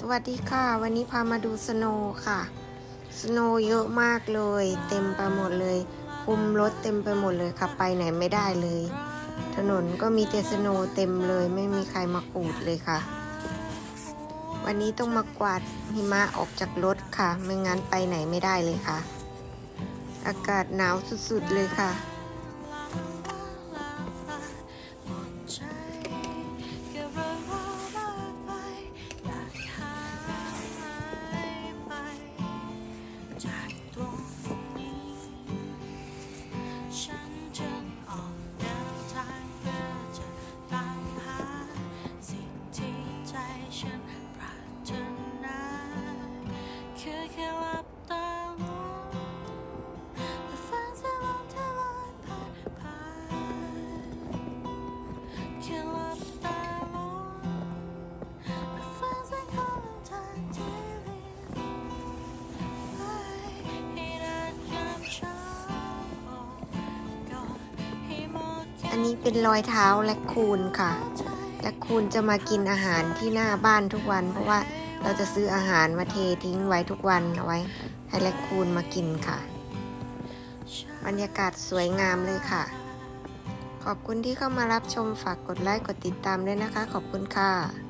สวัสดีค่ะ วันนี้พามาดูสโนว์ค่ะ สโนว์เยอะมากเลย เต็มไปหมดเลยคุมรถเต็มไปหมดเลยค่ะ ไปไหนไม่ได้เลย ถนนก็มีแต่สโนว์เต็มเลย ไม่มีใครมาขูดเลยค่ะ วันนี้ต้องมากวาดหิมะออกจากรถค่ะ ไม่งั้นไปไหนไม่ได้เลยค่ะ อากาศหนาวสุดๆเลยค่ะ อันนี้เป็นรอยเท้าและคูนค่ะ และคูนจะมากินอาหารที่หน้าบ้านทุกวัน เพราะว่าเราจะซื้ออาหารมาเททิ้งไว้ทุกวันเอาไว้ ให้และคูนมากินค่ะ บรรยากาศสวยงามเลยค่ะ ขอบคุณที่เข้ามารับชมฝากกดไลค์กดติดตามด้วยนะคะ ขอบคุณค่ะ